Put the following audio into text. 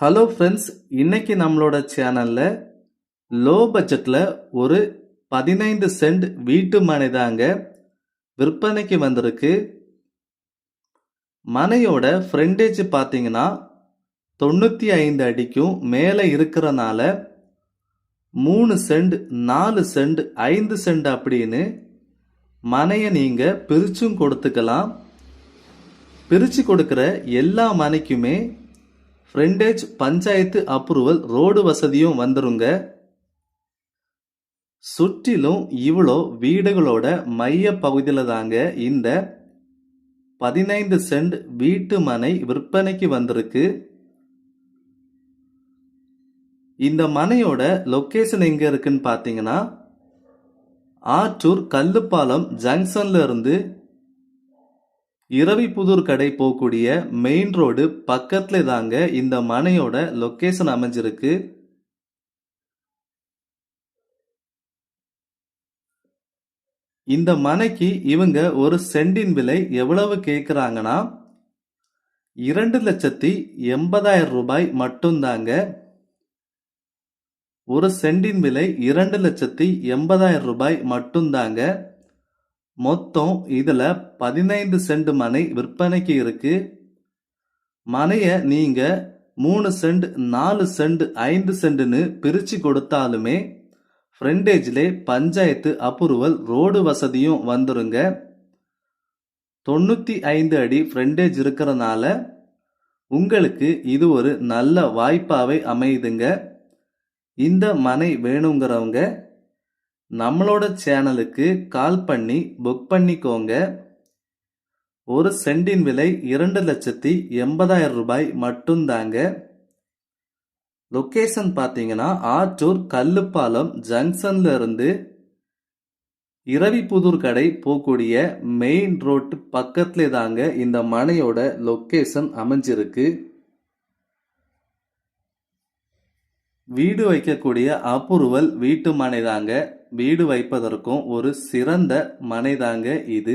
Hello friends இன்னைக்கு நம்மளோட சேனலில் லோ பட்ஜெட்டில் ஒரு பதினைந்து சென்ட் வீட்டு மனை தாங்க விற்பனைக்கு வந்திருக்கு. மனையோட ஃப்ரண்டேஜ் பார்த்தீங்கன்னா தொண்ணூற்றி ஐந்து அடிக்கும் மேலே இருக்கிறனால மூணு சென்ட் நாலு சென்ட் ஐந்து சென்ட் அப்படின்னு மனையை நீங்கள் பிரிச்சும் கொடுத்துக்கலாம். பிரித்து கொடுக்குற எல்லா மனைக்குமே ஃப்ரெண்டேஜ் பஞ்சாயத்து அப்ரூவல் ரோடு வசதியும் வந்துருங்க. சுற்றிலும் இவ்வளோ வீடுகளோட மைய பகுதியில் தாங்க இந்த பதினைந்து சென்ட் வீட்டு மனை விற்பனைக்கு வந்திருக்கு. இந்த மனையோட லொக்கேஷன் எங்கே இருக்குன்னு பார்த்தீங்கன்னா ஆற்றூர் கல்லுப்பாலம் ஜங்ஷன்ல இருந்து இரவிப்புதூர் கடை போகக்கூடிய மெயின் ரோடு பக்கத்துல தாங்க இந்த மனையோட லொக்கேஷன் அமைஞ்சிருக்கு. இந்த மனைக்கு இவங்க ஒரு சென்டின் விலை எவ்வளவு கேட்குறாங்கன்னா இரண்டு லட்சத்தி எண்பதாயிரம் ரூபாய் மட்டும்தாங்க ஒரு சென்டின் விலை இரண்டு லட்சத்தி எண்பதாயிரம் ரூபாய் மட்டும்தாங்க மொத்தம் இதுல பதினைந்து சென்ட் மனை விற்பனைக்கு இருக்கு. மனைய நீங்க மூணு சென்ட் நாலு சென்ட் ஐந்து சென்ட்னு பிரிச்சு கொடுத்தாலுமே ஃப்ரெண்டேஜில் பஞ்சாயத்து அப்ரூவல் ரோடு வசதியும் வந்துருங்க. தொண்ணூற்றி ஐந்து அடி ஃப்ரெண்டேஜ் இருக்கிறனால உங்களுக்கு இது ஒரு நல்ல வாய்ப்பாகவே அமையுதுங்க. இந்த மனை வேணுங்கிறவங்க நம்மளோட சேனலுக்கு கால் பண்ணி புக் பண்ணிக்கோங்க. ஒரு சென்டின் விலை இரண்டு லட்சத்தி எண்பதாயிரம் ரூபாய் மட்டும்தாங்க. லொக்கேஷன் பார்த்தீங்கன்னா ஆற்றூர் கல்லுப்பாலம் ஜங்ஷன்ல இருந்து இரவிப்புதூர் கடை போகக்கூடிய மெயின் ரோட்டு பக்கத்துல தாங்க இந்த மனையோட லொக்கேஷன் அமைஞ்சிருக்கு. வீடு வைக்கக்கூடிய அப்புறுவல் வீட்டு மனைதாங்க வீடு வைப்பதற்கும் ஒரு சிறந்த மனைதாங்க இது.